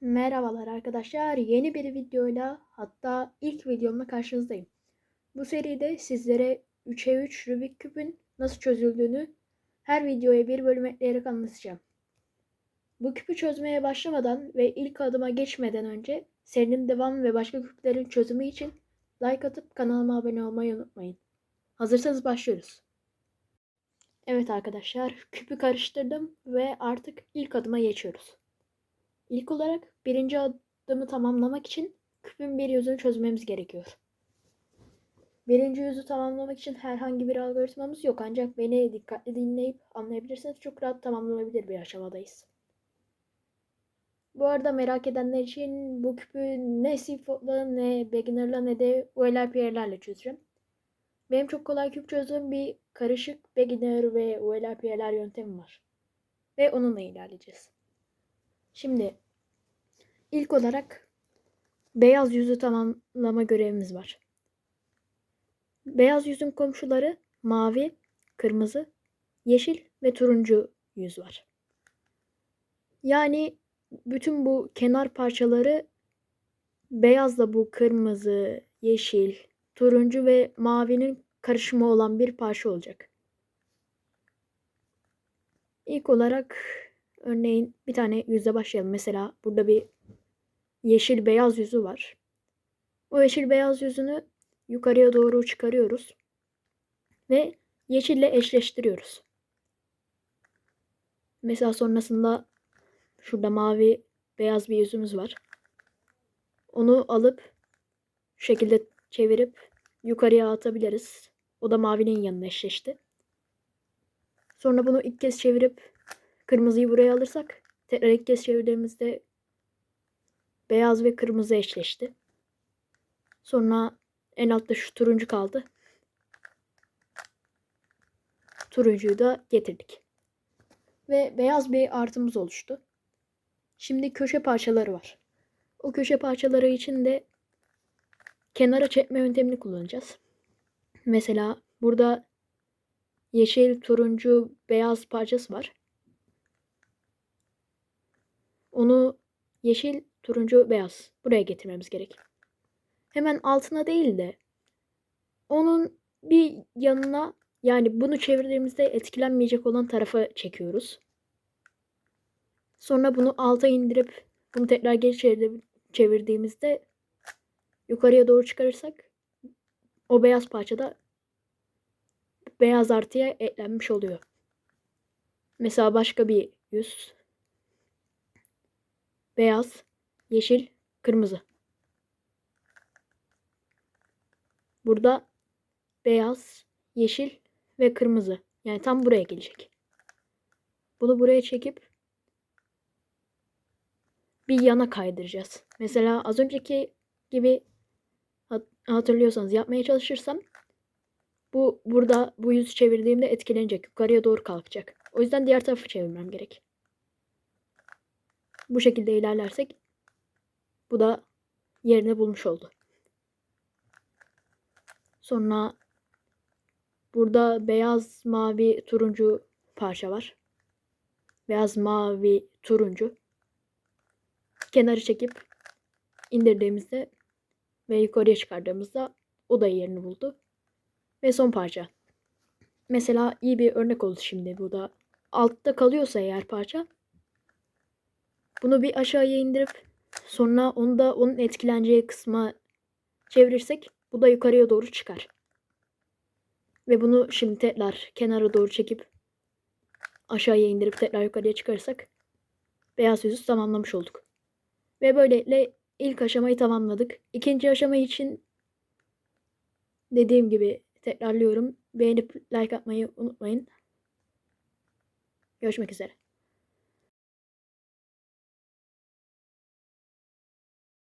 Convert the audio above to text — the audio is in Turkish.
Merhabalar arkadaşlar. Yeni bir videoyla hatta ilk videomla karşınızdayım. Bu seride sizlere 3'e 3 Rubik küpün nasıl çözüldüğünü her videoya bir bölüm ekleyerek anlatacağım. Bu küpü çözmeye başlamadan ve ilk adıma geçmeden önce serinin devamı ve başka küplerin çözümü için like atıp kanalıma abone olmayı unutmayın. Hazırsanız başlıyoruz. Evet arkadaşlar küpü karıştırdım ve artık ilk adıma geçiyoruz. İlk olarak birinci adımı tamamlamak için küpün bir yüzünü çözmemiz gerekiyor. Birinci yüzü tamamlamak için herhangi bir algoritmamız yok ancak beni dikkatli dinleyip anlayabilirseniz çok rahat tamamlanabilir bir aşamadayız. Bu arada merak edenler için bu küpü ne Seafood'la ne Beginner'la ne de ULP'lerle çözeceğim. Benim çok kolay küp çözdüğüm bir karışık Beginner ve ULP'ler yöntemi var. Ve onunla ilerleyeceğiz. Şimdi ilk olarak beyaz yüzü tamamlama görevimiz var. Beyaz yüzün komşuları mavi, kırmızı, yeşil ve turuncu yüz var. Yani bütün bu kenar parçaları beyazla bu kırmızı, yeşil, turuncu ve mavinin karışımı olan bir parça olacak. İlk olarak Örneğin bir tane yüzle başlayalım. Mesela burada bir yeşil beyaz yüzü var. O yeşil beyaz yüzünü yukarıya doğru çıkarıyoruz. Ve yeşille eşleştiriyoruz. Mesela sonrasında şurada mavi beyaz bir yüzümüz var. Onu alıp şu şekilde çevirip yukarıya atabiliriz. O da mavinin yanına eşleşti. Sonra bunu ilk kez çevirip Kırmızıyı buraya alırsak tekrar ilk kez çevirdiğimizde beyaz ve kırmızı eşleşti. Sonra en altta şu turuncu kaldı. Turuncuyu da getirdik. Ve beyaz bir artımız oluştu. Şimdi köşe parçaları var. O köşe parçaları için de kenara çekme yöntemini kullanacağız. Mesela burada yeşil, turuncu, beyaz parçası var. Onu yeşil, turuncu, beyaz buraya getirmemiz gerek. Hemen altına değil de onun bir yanına yani bunu çevirdiğimizde etkilenmeyecek olan tarafa çekiyoruz. Sonra bunu alta indirip bunu tekrar geri çevirdiğimizde yukarıya doğru çıkarırsak o beyaz parçada beyaz artıya eklenmiş oluyor. Mesela başka bir yüz beyaz, yeşil, kırmızı. Burada beyaz, yeşil ve kırmızı. Yani tam buraya gelecek. Bunu buraya çekip bir yana kaydıracağız. Mesela az önceki gibi hatırlıyorsanız yapmaya çalışırsam bu burada bu yüzü çevirdiğimde etkilenecek. Yukarıya doğru kalkacak. O yüzden diğer tarafı çevirmem gerek. Bu şekilde ilerlersek bu da yerini bulmuş oldu. Sonra burada beyaz, mavi, turuncu parça var. Beyaz, mavi, turuncu. Kenarı çekip indirdiğimizde ve yukarıya çıkardığımızda o da yerini buldu. Ve son parça. Mesela iyi bir örnek oldu şimdi bu da. Altta kalıyorsa eğer parça bunu bir aşağıya indirip sonra onu da onun etkileneceği kısma çevirirsek bu da yukarıya doğru çıkar. Ve bunu şimdi tekrar kenara doğru çekip aşağıya indirip tekrar yukarıya çıkarırsak beyaz yüzü tamamlamış olduk. Ve böylelikle ilk aşamayı tamamladık. İkinci aşama için dediğim gibi tekrarlıyorum. Beğenip like atmayı unutmayın. Görüşmek üzere.